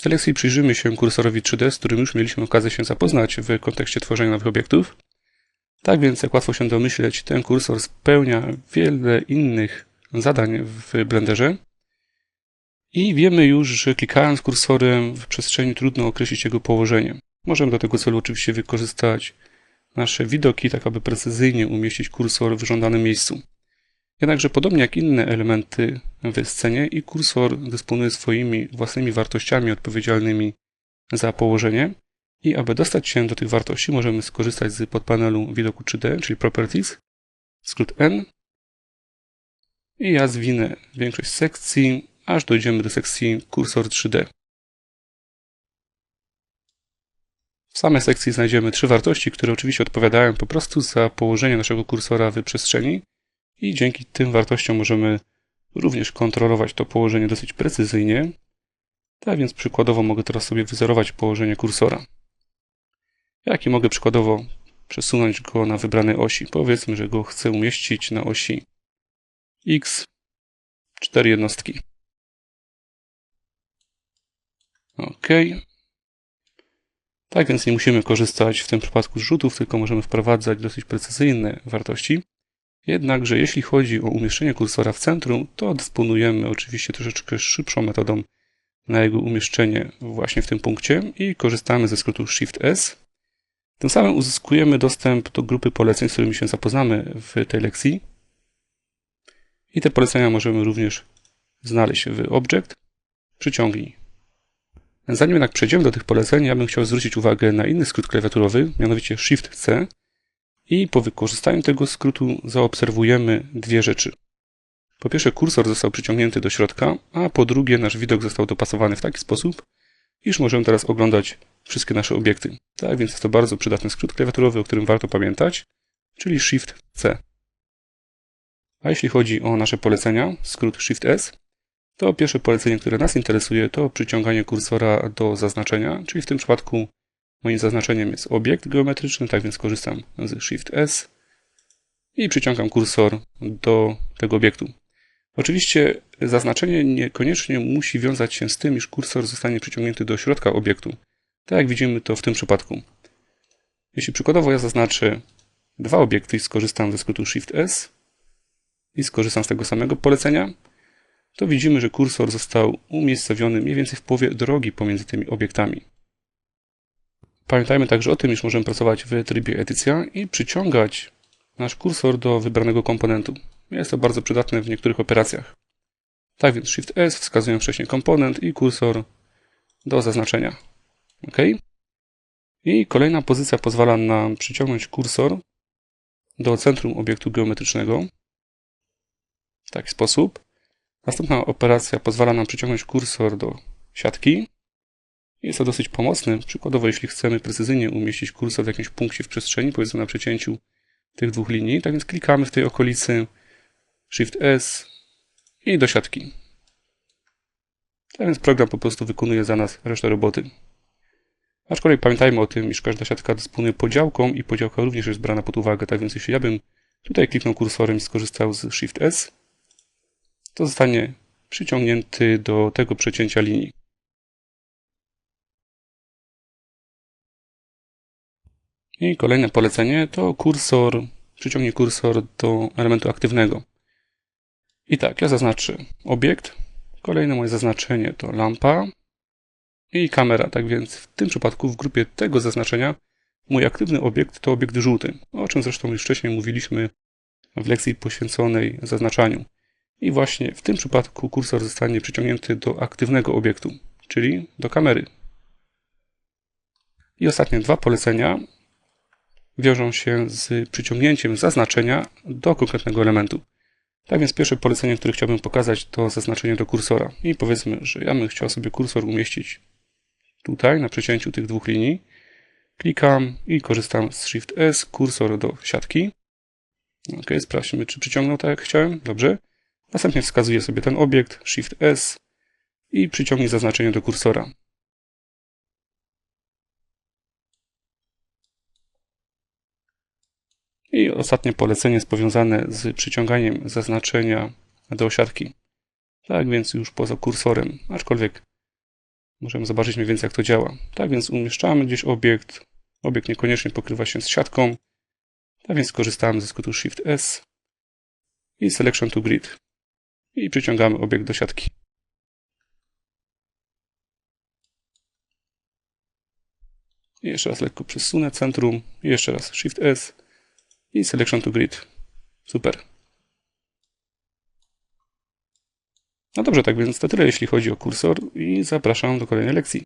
W tej lekcji przyjrzymy się kursorowi 3D, z którym już mieliśmy okazję się zapoznać w kontekście tworzenia nowych obiektów. Tak więc, jak łatwo się domyśleć, ten kursor spełnia wiele innych zadań w Blenderze. I wiemy już, że klikając kursorem w przestrzeni trudno określić jego położenie. Możemy do tego celu oczywiście wykorzystać nasze widoki, tak aby precyzyjnie umieścić kursor w żądanym miejscu. Jednakże podobnie jak inne elementy w scenie i kursor dysponuje swoimi własnymi wartościami odpowiedzialnymi za położenie i aby dostać się do tych wartości możemy skorzystać z podpanelu widoku 3D, czyli Properties, skrót N i ja zwinę większość sekcji, aż dojdziemy do sekcji kursor 3D. W samej sekcji znajdziemy trzy wartości, które oczywiście odpowiadają po prostu za położenie naszego kursora w przestrzeni i dzięki tym wartościom możemy również kontrolować to położenie dosyć precyzyjnie. Tak więc przykładowo mogę teraz sobie wyzerować położenie kursora. Jak i mogę przykładowo przesunąć go na wybranej osi. Powiedzmy, że go chcę umieścić na osi x 4 jednostki. OK. Tak więc nie musimy korzystać w tym przypadku z rzutów, tylko możemy wprowadzać dosyć precyzyjne wartości. Jednakże jeśli chodzi o umieszczenie kursora w centrum, to dysponujemy oczywiście troszeczkę szybszą metodą na jego umieszczenie właśnie w tym punkcie i korzystamy ze skrótu Shift S. Tym samym uzyskujemy dostęp do grupy poleceń, z którymi się zapoznamy w tej lekcji. I te polecenia możemy również znaleźć w Object. Przyciągnij. Zanim jednak przejdziemy do tych poleceń, ja bym chciał zwrócić uwagę na inny skrót klawiaturowy, mianowicie Shift C. I po wykorzystaniu tego skrótu zaobserwujemy dwie rzeczy. Po pierwsze, kursor został przyciągnięty do środka, a po drugie, nasz widok został dopasowany w taki sposób, iż możemy teraz oglądać wszystkie nasze obiekty. Tak więc jest to bardzo przydatny skrót klawiaturowy, o którym warto pamiętać, czyli Shift C. A jeśli chodzi o nasze polecenia, skrót Shift S, to pierwsze polecenie, które nas interesuje, to przyciąganie kursora do zaznaczenia, czyli w tym przypadku moim zaznaczeniem jest obiekt geometryczny, tak więc korzystam z Shift S i przyciągam kursor do tego obiektu. Oczywiście zaznaczenie niekoniecznie musi wiązać się z tym, iż kursor zostanie przyciągnięty do środka obiektu, tak jak widzimy to w tym przypadku. Jeśli przykładowo ja zaznaczę dwa obiekty i skorzystam ze skrótu Shift S i skorzystam z tego samego polecenia, to widzimy, że kursor został umiejscowiony mniej więcej w połowie drogi pomiędzy tymi obiektami. Pamiętajmy także o tym, iż możemy pracować w trybie edycja i przyciągać nasz kursor do wybranego komponentu. Jest to bardzo przydatne w niektórych operacjach. Tak więc Shift S wskazuję wcześniej komponent i kursor do zaznaczenia. OK. I kolejna pozycja pozwala nam przyciągnąć kursor do centrum obiektu geometrycznego w taki sposób. Następna operacja pozwala nam przyciągnąć kursor do siatki. Jest to dosyć pomocne. Przykładowo, jeśli chcemy precyzyjnie umieścić kursor w jakimś punkcie w przestrzeni, powiedzmy na przecięciu tych dwóch linii, tak więc klikamy w tej okolicy Shift S i do siatki. Tak więc program po prostu wykonuje za nas resztę roboty. Aczkolwiek pamiętajmy o tym, iż każda siatka dysponuje podziałką i podziałka również jest brana pod uwagę. Tak więc jeśli ja bym tutaj kliknął kursorem i skorzystał z Shift S, to zostanie przyciągnięty do tego przecięcia linii. I kolejne polecenie to kursor, przyciągnij kursor do elementu aktywnego. I tak, ja zaznaczę obiekt. Kolejne moje zaznaczenie to lampa i kamera. Tak więc w tym przypadku w grupie tego zaznaczenia mój aktywny obiekt to obiekt żółty, o czym zresztą już wcześniej mówiliśmy w lekcji poświęconej zaznaczaniu. I właśnie w tym przypadku kursor zostanie przyciągnięty do aktywnego obiektu, czyli do kamery. I ostatnie dwa polecenia wiążą się z przyciągnięciem zaznaczenia do konkretnego elementu. Tak więc pierwsze polecenie, które chciałbym pokazać, to zaznaczenie do kursora. I powiedzmy, że ja bym chciał sobie kursor umieścić tutaj, na przecięciu tych dwóch linii. Klikam i korzystam z Shift S, kursor do siatki. Ok, sprawdźmy, czy przyciągnął tak jak chciałem. Dobrze. Następnie wskazuję sobie ten obiekt, Shift S i przyciągnij zaznaczenie do kursora. I ostatnie polecenie jest powiązane z przyciąganiem zaznaczenia do siatki. Tak więc już poza kursorem, aczkolwiek możemy zobaczyć mniej więcej jak to działa. Tak więc umieszczamy gdzieś obiekt. Obiekt niekoniecznie pokrywa się z siatką. Tak więc korzystamy ze skrótu Shift S i Selection to Grid. I przyciągamy obiekt do siatki. I jeszcze raz lekko przesunę centrum. Jeszcze raz Shift S i Selection to Grid. Super. No dobrze, tak więc to tyle jeśli chodzi o kursor i zapraszam do kolejnej lekcji.